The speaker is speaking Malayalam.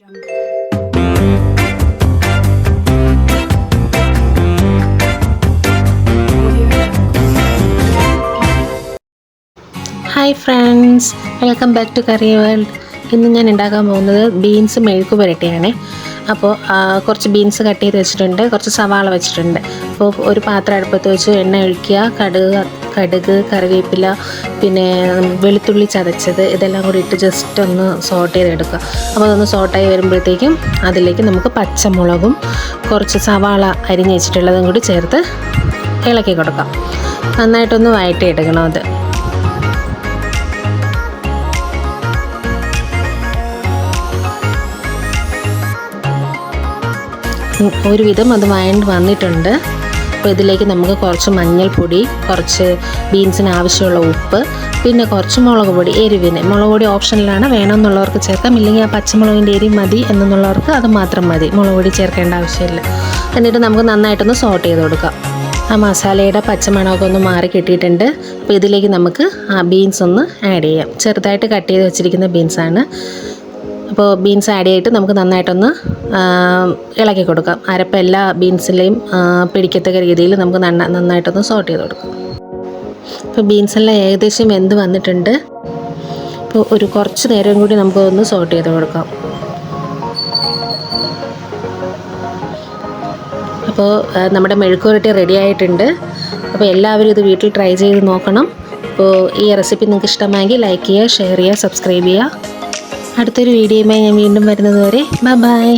Hi friends welcome back to curry world ഇന്ന് ഞാൻ ഉണ്ടാക്കാൻ പോകുന്നത് ബീൻസ് മെഴുക്ക് പുരട്ടിയാണ്. അപ്പോൾ കുറച്ച് ബീൻസ് കട്ട് ചെയ്ത് വെച്ചിട്ടുണ്ട്. കുറച്ച് സവാള വെച്ചിട്ടുണ്ട്. അപ്പോൾ ഒരു പാത്രം അടുപ്പത്ത് വെച്ച് എണ്ണ ഒഴിക്കുക. കടുക് കടുക് കറിവേപ്പില പിന്നെ വെളുത്തുള്ളി ചതച്ചത് ഇതെല്ലാം കൂടി ഇട്ട് ജസ്റ്റ് ഒന്ന് സോട്ട് ചെയ്തെടുക്കുക. അപ്പോൾ അതൊന്ന് സോട്ടായി വരുമ്പോഴത്തേക്കും അതിലേക്ക് നമുക്ക് പച്ചമുളകും കുറച്ച് സവാള അരിഞ്ഞ് വെച്ചിട്ടുള്ളതും കൂടി ചേർത്ത് ഇളക്കി കൊടുക്കാം. നന്നായിട്ടൊന്ന് വഴറ്റിയെടുക്കണം അത്. ഒരുവിധം അത് വയണ്ട് വന്നിട്ടുണ്ട്. അപ്പോൾ ഇതിലേക്ക് നമുക്ക് കുറച്ച് മഞ്ഞൾപ്പൊടി കുറച്ച് ബീൻസിന് ആവശ്യമുള്ള ഉപ്പ് പിന്നെ കുറച്ച് മുളക് പൊടി എരിവിന്. മുളക് പൊടി ഓപ്ഷനിലാണ്. വേണമെന്നുള്ളവർക്ക് ചേർക്കാം. ഇല്ലെങ്കിൽ ആ പച്ചമുളകിന്റെ എരി മതി എന്നുള്ളവർക്ക് അത് മാത്രം മതി. മുളക് പൊടി ചേർക്കേണ്ട ആവശ്യമില്ല. എന്നിട്ട് നമുക്ക് നന്നായിട്ടൊന്ന് സോട്ട് ചെയ്ത് കൊടുക്കാം. ആ മസാലയുടെ പച്ചമണമൊക്കെ ഒന്ന് മാറി കിട്ടിയിട്ടുണ്ട്. അപ്പോൾ ഇതിലേക്ക് നമുക്ക് ആ ബീൻസ് ഒന്ന് ആഡ് ചെയ്യാം. ചെറുതായിട്ട് കട്ട് ചെയ്ത് വെച്ചിരിക്കുന്ന ബീൻസാണ് അപ്പോൾ ബീൻസ് ആഡ് ചെയ്തിട്ട് നമുക്ക് നന്നായിട്ടൊന്ന് ഇളക്കി കൊടുക്കാം. അരപ്പ് എല്ലാ ബീൻസിലെയും പിടിക്കത്തക്ക രീതിയിൽ നമുക്ക് നന്ന നന്നായിട്ടൊന്ന് സോട്ട് ചെയ്ത് കൊടുക്കാം. അപ്പോൾ ബീൻസെല്ലാം ഏകദേശം വെന്ത് വന്നിട്ടുണ്ട്. അപ്പോൾ ഒരു കുറച്ച് നേരം കൂടി നമുക്ക് ഒന്ന് സോട്ട് ചെയ്ത് കൊടുക്കാം. അപ്പോൾ നമ്മുടെ മെഴുക്കുരട്ടി റെഡി ആയിട്ടുണ്ട്. അപ്പോൾ എല്ലാവരും ഇത് വീട്ടിൽ ട്രൈ ചെയ്ത് നോക്കണം. അപ്പോൾ ഈ റെസിപ്പി നിങ്ങൾക്ക് ഇഷ്ടമായെങ്കിൽ ലൈക്ക് ചെയ്യുക ഷെയർ ചെയ്യുക സബ്സ്ക്രൈബ് ചെയ്യുക. അടുത്തൊരു വീഡിയോയുമായി ഞാൻ വീണ്ടും വരുന്നത് വരെ ബൈ